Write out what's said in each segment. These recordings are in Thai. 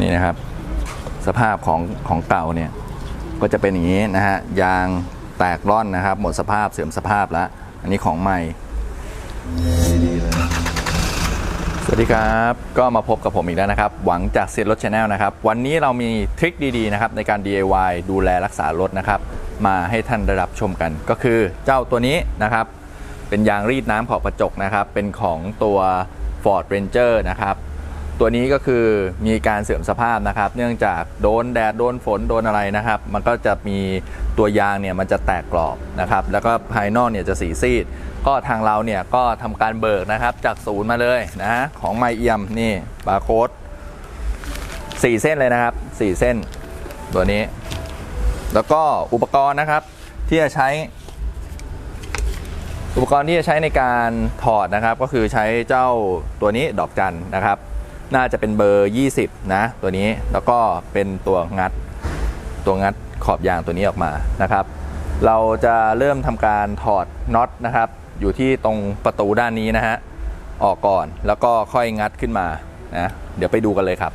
นี่นะครับ สภาพของของเก่าเนี่ยก็จะเป็นอย่างนี้นะฮะยางแตกร่อนนะครับ หมดสภาพเสื่อมสภาพแล้ว อันนี้ของใหม่ดีๆเลยสวัสดีครับ ก็มาพบกับผมอีกแล้วนะครับ หวังจากเซียนรถชาแนลนะครับ วันนี้เรามีทริคดีๆนะครับในการ DIY ดูแลรักษารถนะครับ มาให้ท่านได้รับชมกัน ก็คือเจ้าตัวนี้นะครับ เป็นยางรีดน้ำขอบกระจกนะครับ เป็นของตัว Ford Ranger นะครับ ตัวนี้ก็คือมีการเสื่อมสภาพนะครับ เนื่องจากโดนแดดโดนฝนโดนอะไรนะครับ มันก็จะมีตัวยางเนี่ยมันจะแตกกรอบนะครับ แล้วก็ภายนอกเนี่ยจะสีซีด ก็ทางเราเนี่ยก็ทำการเบิกนะครับจากศูนย์มาเลยนะฮะของไมเอียมนี่บาร์โค้ดสี่เส้นเลยนะครับสี่เส้นตัวนี้ แล้วก็อุปกรณ์นะครับที่จะใช้ อุปกรณ์ที่จะใช้ในการถอดนะครับ ก็คือใช้เจ้าตัวนี้ดอกจันนะครับ น่าจะเป็นเบอร์ 20 นะ ตัวนี้แล้วก็เป็นตัวงัด ตัวงัดขอบยางตัวนี้ออกมานะครับ เราจะเริ่มทำการถอดน็อตนะครับ อยู่ที่ตรงประตูด้านนี้นะฮะออกก่อนแล้วก็ค่อยงัดขึ้นมานะเดี๋ยวไปดูกันเลยครับ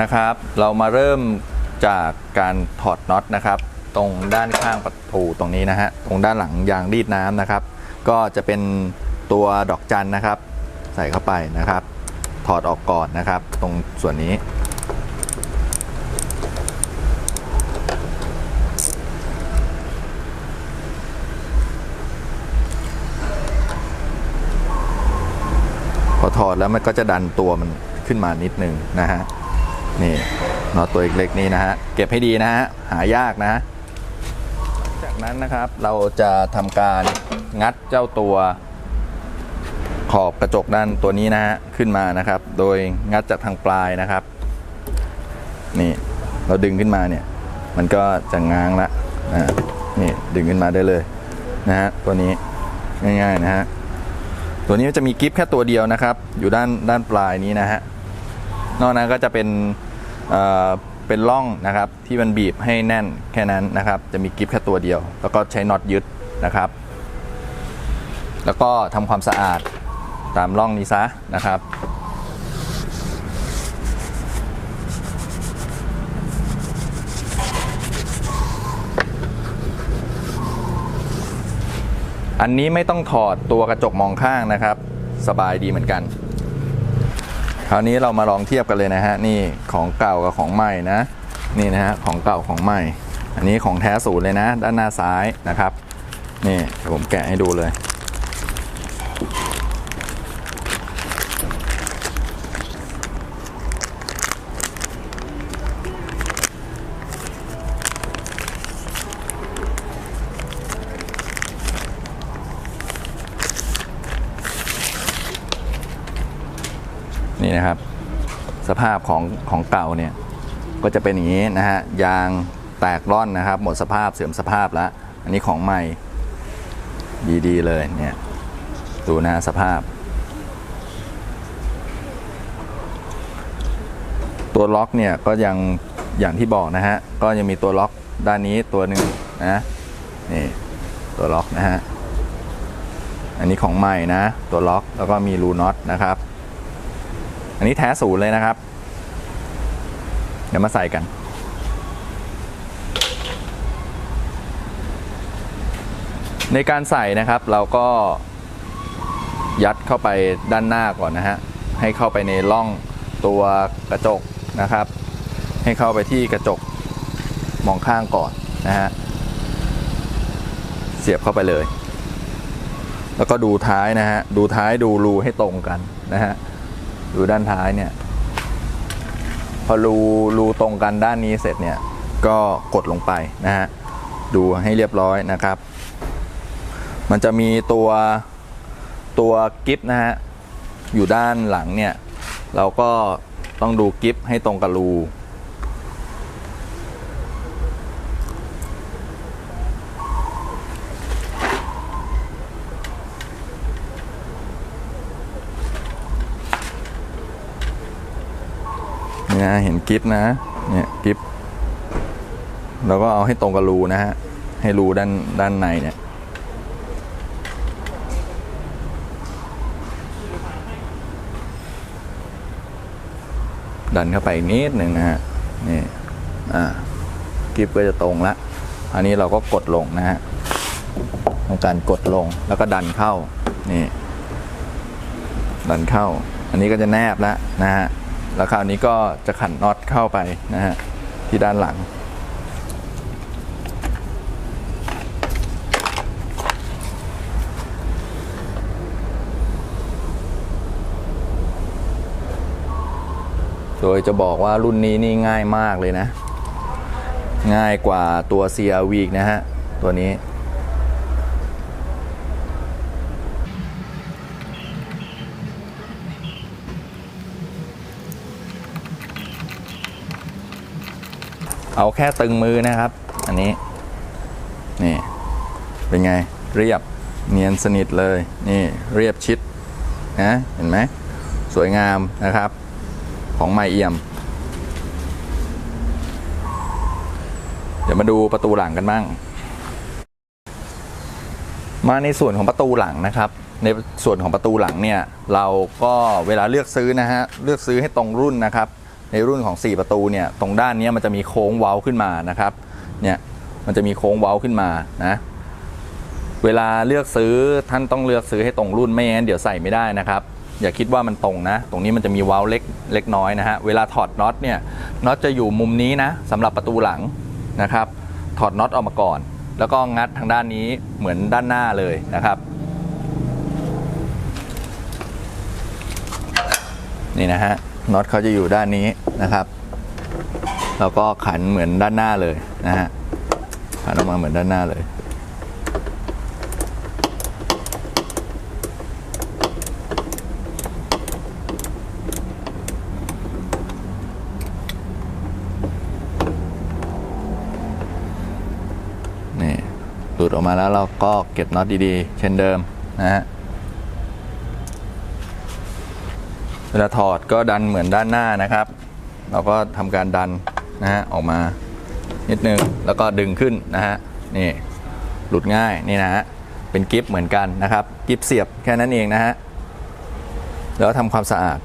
นะครับ เรามาเริ่มจากการถอดน็อตนะครับ ตรงด้านข้างประตูตรงนี้นะฮะตรงด้านหลังยางรีดน้ำนะครับ ก็จะเป็นตัวดอกจันนะครับ ใส่เข้าไปนะครับ ถอดออกก่อนนะครับ ตรงส่วนนี้ พอถอดแล้วมันก็จะดันตัวมันขึ้นมานิดนึงนะฮะนี่นอตัวเล็กๆนี่นะฮะ เก็บให้ดีนะฮะ หายากนะจาก นั้นนะครับ เราจะทำการงัดเจ้าตัวขอบกระจกด้านตัวนี้นะฮะขึ้นมานะครับ โดยงัดจากทางปลายนะครับ นี่เราดึงขึ้นมาเนี่ย มันก็จะง้างละอ่านี่ดึงขึ้นมาได้เลยนะฮะตัวนี้ง่ายๆนะฮะตัวนี้จะมีกิฟแค่ตัวเดียวนะครับ อยู่ด้านด้านปลายนี้นะฮะนอกนั้นก็จะเป็น เป็นร่องนะครับที่มันบีบให้แน่นแค่นั้นนะครับ จะมีกิฟแค่ตัวเดียว แล้วก็ใช้น็อตยึดนะครับ แล้วก็ทำความสะอาดตามร่องนี้ซะนะครับอันนี้ไม่ต้องถอดตัวกระจกมองข้างนะครับ สบายดีเหมือนกัน คราวนี้เรามาลองเทียบกันเลยนะฮะนี่ของเก่ากับของใหม่นะนี่นะฮะของเก่าของใหม่ อันนี้ของแท้ศูนย์เลยนะ ด้านหน้าซ้ายนะครับ นี่ผมแกะให้ดูเลย นะครับ สภาพของของเก่าเนี่ยก็จะเป็นอย่างนี้นะฮะยางแตกร่อนนะครับ หมดสภาพเสื่อมสภาพแล้ว อันนี้ของใหม่ดีๆเลยเนี่ยดูนะสภาพ ตัวล็อกเนี่ยก็ยังอย่างที่บอกนะฮะก็ยังมีตัวล็อกด้านนี้ตัวหนึ่งนะนี่ตัวล็อกนะฮะอันนี้ของใหม่นะ ตัวล็อกแล้วก็มีรูน็อตนะครับ อันนี้แท้ศูนย์เลยนะครับ เดี๋ยวมาใส่กัน ในการใส่นะครับเราก็ยัดเข้าไปด้านหน้าก่อนนะฮะ ให้เข้าไปในร่องตัวกระจกนะครับ ให้เข้าไปที่กระจกมองข้างก่อนนะฮะ เสียบเข้าไปเลย แล้วก็ดูท้ายนะฮะ ดูท้ายดูรูให้ตรงกันนะฮะ ดูด้านท้ายเนี่ย พอรูรูตรงกันด้านนี้เสร็จเนี่ยก็กดลงไปนะฮะดูให้เรียบร้อยนะครับ มันจะมีตัวตัวกิฟนะฮะอยู่ด้านหลังเนี่ย เราก็ต้องดูกิฟให้ตรงกับรู เี่ยเห็นกิฟนะเนี่ยกิฟเราก็เอาให้ตรงกับรูนะฮะ ให้รูด้านด้านในเนี่ยดันเข้าไปนิดหนึ่งนะฮะนี่อ่ากิฟก็จะตรงละอันนี้เราก็กดลงนะฮะทำการกดลงแล้วก็ดันเข้านี่ดันเข้า อันนี้ก็จะแนบแล้วนะฮะ แล้วคราวนี้ก็จะขันน็อตเข้าไปนะฮะที่ด้านหลัง โดยจะบอกว่ารุ่นนี้นี่ง่ายมากเลยนะ ง่ายกว่าตัว CRV อีกนะฮะ ตัวนี้ เอาแค่ตึงมือนะครับ อันนี้ นี่ เป็นไง เรียบเนียนสนิทเลย นี่เรียบชิดนะ เห็นไหม สวยงามนะครับ ของไมเอี่ยม เดี๋ยวมาดูประตูหลังกันบ้าง มาในส่วนของประตูหลังนะครับ ในส่วนของประตูหลังเนี่ย เราก็เวลาเลือกซื้อนะฮะ เลือกซื้อให้ตรงรุ่นนะครับ ในรุ่นของ 4 ประตูเนี่ยตรงด้านนี้มันจะมีโค้งเว้าขึ้นมานะครับเนี่ยมันจะมีโค้งเว้าขึ้นมานะเวลาเลือกซื้อท่านต้องเลือกซื้อให้ตรงรุ่นไม่งั้นเดี๋ยวใส่ไม่ได้นะครับ อย่าคิดว่ามันตรงนะ ตรงนี้มันจะมีเว้าเล็กเล็กน้อยนะฮะเวลาถอดน็อตเนี่ยน็อตจะอยู่มุมนี้นะสำหรับประตูหลังนะครับถอดน็อตออกมาก่อน แล้วก็งัดทางด้านนี้เหมือนด้านหน้าเลยนะครับนี่นะฮะ น็อตเขาจะอยู่ด้านนี้นะครับแล้วก็ขันเหมือนด้านหน้าเลยนะฮะขันออกมาเหมือนด้านหน้าเลย นี่หลุดออกมาแล้วเราก็เก็บน็อตดีๆ เช่นเดิมนะฮะ เวลาถอดก็ดันเหมือนด้านหน้านะครับ เราก็ทำการดันนะฮะออกมานิดนึงแล้วก็ดึงขึ้นนะฮะนี่หลุดง่ายนี่นะฮะเป็นกิฟเหมือนกันนะครับ กิฟเสียบแค่นั้นเองนะฮะแล้วทำความสะอาด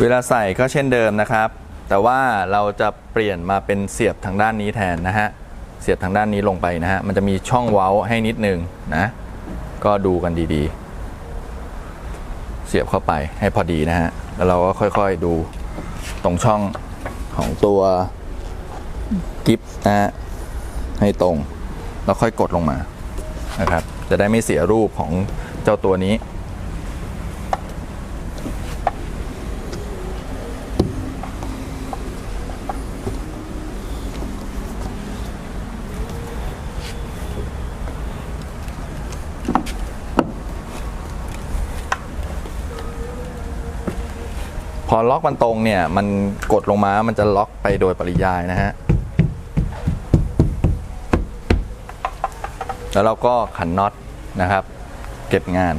เวลาใส่ก็เช่นเดิมนะครับ แต่ว่าเราจะเปลี่ยนมาเป็นเสียบทางด้านนี้แทนนะฮะ เสียบทางด้านนี้ลงไปนะฮะ มันจะมีช่องเว้าให้นิดนึงนะ ก็ดูกันดีๆ เสียบเข้าไปให้พอดีนะฮะ แล้วเราก็ค่อยๆดูตรงช่องของตัวกิฟนะฮะให้ตรง แล้วค่อยกดลงมานะครับ จะได้ไม่เสียรูปของเจ้าตัวนี้ พอล็อกมันตรงเนี่ยมันกดลงมามันจะล็อกไปโดยปริยายนะฮะแล้วเราก็ขันน็อตนะครับ เก็บงาน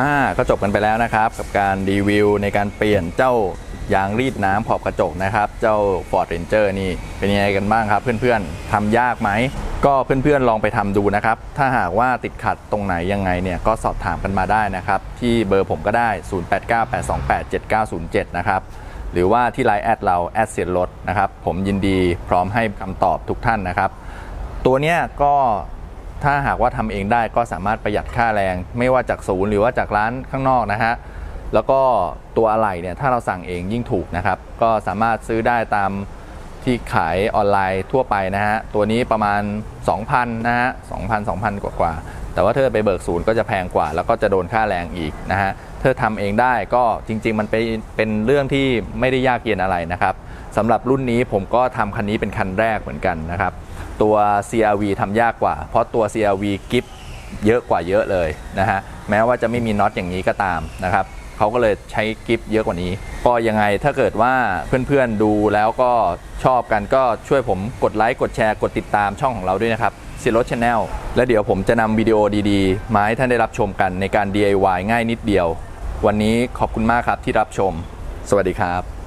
อ่าก็จบกันไปแล้วนะครับ กับการรีวิวในการเปลี่ยนเจ้ายางรีดน้ำขอบกระจกนะครับ เจ้า Ford Ranger นี่เป็นยังไงกันบ้างครับ เพื่อนๆทำยากไหม ก็เพื่อนๆลองไปทำดูนะครับ ถ้าหากว่าติดขัดตรงไหนยังไงเนี่ยก็สอบถามกันมาได้นะครับ ที่เบอร์ผมก็ได้ 0898287907 นะครับ หรือว่าที่ไลน์แอดเราแอดเสียรถนะครับ ผมยินดีพร้อมให้คำตอบทุกท่านนะครับ ตัวเนี้ยก็ ถ้าหากว่าทำเองได้ก็สามารถประหยัดค่าแรง ไม่ว่าจากศูนย์หรือว่าจากร้านข้างนอกนะฮะแล้วก็ตัวอะไหล่เนี่ยถ้าเราสั่งเองยิ่งถูกนะครับ ก็สามารถซื้อได้ตามที่ขายออนไลน์ทั่วไปนะฮะตัวนี้ประมาณ 2,000นะฮะ2,000 2,000 กว่ากว่าแต่ว่าถ้าไปเบิกศูนย์ก็จะแพงกว่า แล้วก็จะโดนค่าแรงอีกนะฮะถ้าทำเองได้ก็จริง ๆ มันเป็นเป็นเรื่องที่ไม่ได้ยากเย็นอะไรนะครับสำหรับรุ่นนี้ผมก็ทำคันนี้เป็นคันแรกเหมือนกันนะครับ ตัว CRV ทำยากกว่า เพราะตัว CRV กิฟเยอะกว่าเยอะเลยนะฮะแม้ว่าจะไม่มีน็อตอย่างนี้ก็ตามนะครับเขาก็เลยใช้กิฟเยอะกว่านี้ ก็ยังไงถ้าเกิดว่าเพื่อนๆดูแล้วก็ชอบกันก็ช่วยผมกดไลค์กดแชร์กดติดตามช่องของเราด้วยนะครับซีโร c h ช n แนลและเดี๋ยวผมจะนำวิดีโอดีๆ มาให้ท่านได้รับชมกันในการ DIY ง่ายนิดเดียว วันนี้ขอบคุณมากครับที่รับชม สวัสดีครับ